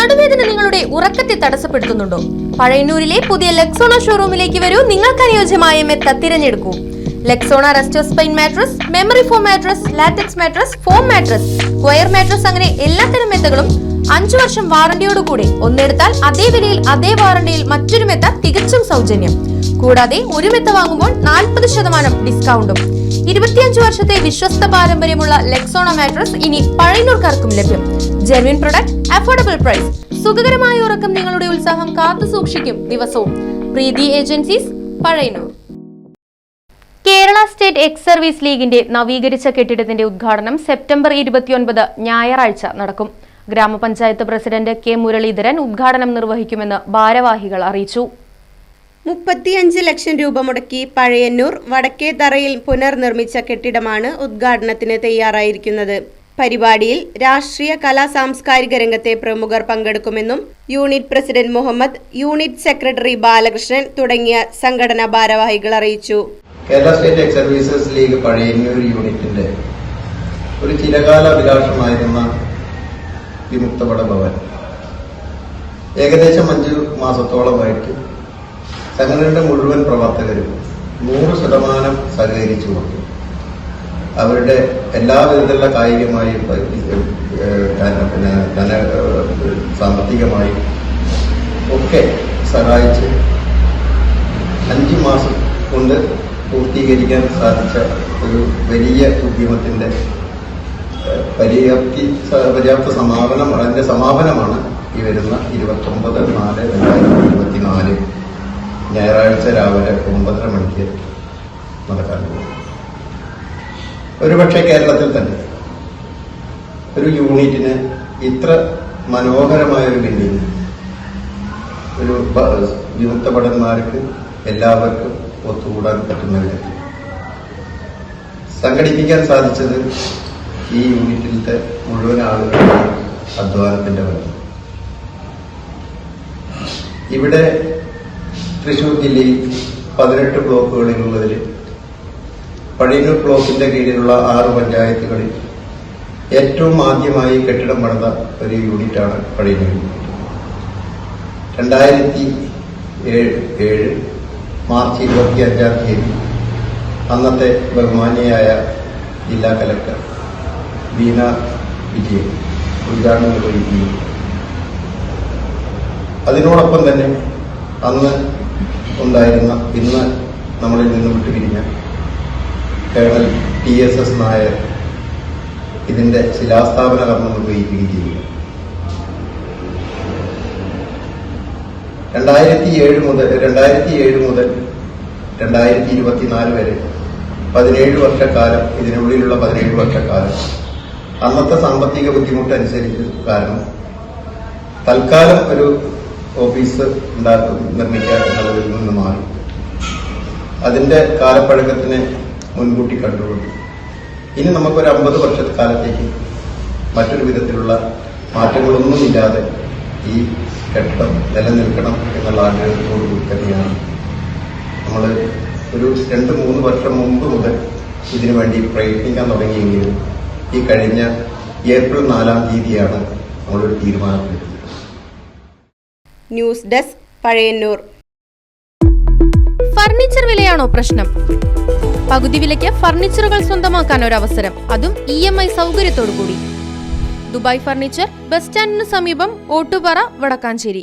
നടുവേദന നിങ്ങളുടെ ഉറക്കത്തെ തടസ്സപ്പെടുത്തുന്നുണ്ടോ? പഴയന്നൂരിലെ പുതിയ ലെക്സോണ ഷോറൂമിലേക്ക് വരൂ. നിങ്ങൾക്ക് അനുയോജ്യമായ മെത്ത തിരഞ്ഞെടുക്കൂ. Lexona resto spine mattress memory foam mattress latex mattress foam mattress square mattress അങ്ങനെ എല്ലാത്തരം മെത്തകളും അഞ്ചു വർഷം വാറണ്ടിയോടുകൂടി ഒന്നെടുത്താൽ അതേ വിലയിൽ അതേ വാറണ്ടിയിൽ മറ്റൊരു മെത്ത തികച്ചും സൗജന്യം. കൂടാതെ ഒരു മെത്ത വാങ്ങുമ്പോൾ നാൽപ്പത് ശതമാനം ഡിസ്കൗണ്ടും. ഇരുപത്തിയഞ്ച് വർഷത്തെ വിശ്വസ്ത പാരമ്പര്യമുള്ള ലെക്സോണ മാട്രസ് ഇനി പഴയനൂർക്കാർക്കും ലഭ്യം. ജെർവിൻ പ്രൊഡക്റ്റ് അഫോർഡബിൾ പ്രൈസ് സുഖകരമായ ഉറക്കം നിങ്ങളുടെ ഉത്സാഹം കാത്തു സൂക്ഷിക്കും ദിവസവും. Preethi agencies Pazhayannur Kerala state ex service ലീഗിന്റെ നവീകരിച്ച കെട്ടിടത്തിന്റെ ഉദ്ഘാടനം സെപ്റ്റംബർ ഇരുപത്തിയൊൻപത് ഞായറാഴ്ച നടക്കും. ഗ്രാമപഞ്ചായത്ത് പ്രസിഡന്റ് കെ മുരളീധരൻ ഉദ്ഘാടനം നിർവഹിക്കുമെന്ന് ഭാരവാഹികൾ അറിയിച്ചു. മുപ്പത്തിയഞ്ച് ലക്ഷം രൂപ മുടക്കി പഴയന്നൂർ വടക്കേതറയിൽ പുനർനിർമ്മിച്ച കെട്ടിടമാണ് ഉദ്ഘാടനത്തിന് തയ്യാറായിരിക്കുന്നത്. പരിപാടിയിൽ രാഷ്ട്രീയ കലാ സാംസ്കാരിക രംഗത്തെ പ്രമുഖർ പങ്കെടുക്കുമെന്നും unit president Muhammad unit secretary Balakrishnan തുടങ്ങിയ സംഘടനാ ഭാരവാഹികൾ അറിയിച്ചു. Kerala state ex services league Pazhayannur യൂണിറ്റിന്റെ ഒരു ചിരകാല അഭിലാഷമായിരുന്ന വിമുക്തപട ഭവൻ ഏകദേശം അഞ്ച് മാസത്തോളമായിട്ട് സംഘടനയുടെ മുഴുവൻ പ്രവർത്തകരും നൂറ് ശതമാനം സഹകരിച്ചുകൊണ്ട് അവരുടെ എല്ലാ വിധത്തിലുള്ള കായികമായും പിന്നെ ധന സാമ്പത്തികമായും ഒക്കെ സഹായിച്ച് അഞ്ച് മാസം കൊണ്ട് പൂർത്തീകരിക്കാൻ സാധിച്ച ഒരു വലിയ ഉദ്യമത്തിന്റെ ഏഹ്, പര്യാപ്തി പര്യാപ്ത സമാപനം അതിന്റെ സമാപനമാണ് ഈ വരുന്ന ഇരുപത്തൊമ്പത് നാല് രണ്ടായിരത്തി ഇരുപത്തിനാല് ഞായറാഴ്ച രാവിലെ ഒമ്പതര മണിക്ക് നടക്കാൻ പോകും ഒരുപക്ഷെ കേരളത്തിൽ തന്നെ ഒരു യൂണിറ്റിന് ഇത്ര മനോഹരമായ ഒരു ബിൽഡിംഗ് ഒരു വിമുക്ത ഭടന്മാർക്ക് എല്ലാവർക്കും ഒത്തുകൂടാൻ പറ്റുന്ന വിധത്തിൽ സംഘടിപ്പിക്കാൻ സാധിച്ചത് ഈ യൂണിറ്റിലത്തെ മുഴുവൻ ആളുകളുടെയും അധ്വാനത്തിന്റെ ഫലം. ഇവിടെ തൃശൂർ ജില്ലയിൽ പതിനെട്ട് ബ്ലോക്കുകളിലുള്ളതിൽ പഴയന്നൂർ ബ്ലോക്കിന്റെ കീഴിലുള്ള ആറ് പഞ്ചായത്തുകളിൽ ഏറ്റവും ആദ്യമായി കെട്ടിടം പണിത ഒരു യൂണിറ്റാണ് യൂണിറ്റ്. രണ്ടായിരത്തി ഏഴ് ഏഴ് മാർച്ച് ഇരുപത്തി അഞ്ചാം തീയതി അന്നത്തെ ബഹുമാന്യയായ ജില്ലാ കലക്ടർ ബീന വിജയൻ. ഉദ്ഘാടനം നിർവഹിക്കുകയും അതിനോടൊപ്പം തന്നെ അന്ന് ഉണ്ടായിരുന്ന ഇന്ന് നമ്മളിൽ നിന്ന് വിട്ടുപിരിഞ്ഞ colonel T S S Nair ഇതിന്റെ ശിലാസ്ഥാപന കർമ്മം നിർവഹിക്കുകയും ചെയ്തു. രണ്ടായിരത്തി ഏഴ് മുതൽ രണ്ടായിരത്തി ഏഴ് മുതൽ രണ്ടായിരത്തി ഇരുപത്തിനാല് വരെ പതിനേഴ് വർഷക്കാലം ഇതിനുള്ളിലുള്ള പതിനേഴ് വർഷക്കാലം അന്നത്തെ സാമ്പത്തിക ബുദ്ധിമുട്ട് അനുസരിച്ച് കാരണം തൽക്കാലം ഒരു ഓഫീസ് ഉണ്ടാക്കും നിർമ്മിക്കുക എന്നുള്ളതിൽ നിന്ന് മാറി. അതിന്റെ കാലപ്പഴക്കത്തിനെ മുൻകൂട്ടി കണ്ടുകൊണ്ട്. ഇനി നമുക്കൊരു അമ്പത് വർഷക്കാലത്തേക്ക് മറ്റൊരു വിധത്തിലുള്ള മാറ്റങ്ങളൊന്നും ഇല്ലാതെ ഈ കെട്ടം നിലനിൽക്കണം എന്നുള്ള ആഗ്രഹത്തോടുകൂടി തന്നെയാണ്. നമ്മൾ ഒരു രണ്ട് മൂന്ന് വർഷം മുമ്പ് മുതൽ ഇതിനു വേണ്ടി പ്രയത്നിക്കാൻ തുടങ്ങിയെങ്കിലും ഈ കഴിഞ്ഞ ഏപ്രിൽ നാലാം തീയതിയാണ് നമ്മളൊരു തീരുമാനത്തിലെത്തിയത് ന്യൂസ് ഡെസ്ക് പഴയന്നൂർ. ഫർണിച്ചർ വിലയാണോ പ്രശ്നം? പകുതി വിലയ്ക്ക് ഫർണിച്ചറുകൾ സ്വന്തമാക്കാൻ ഒരു അവസരം അതും ഇ എം ഐ സൗകര്യത്തോടു കൂടി ദുബായ് ഫർണിച്ചർ ബസ് സ്റ്റാൻഡിന് സമീപം ഓട്ടുപാറ വടക്കാഞ്ചേരി.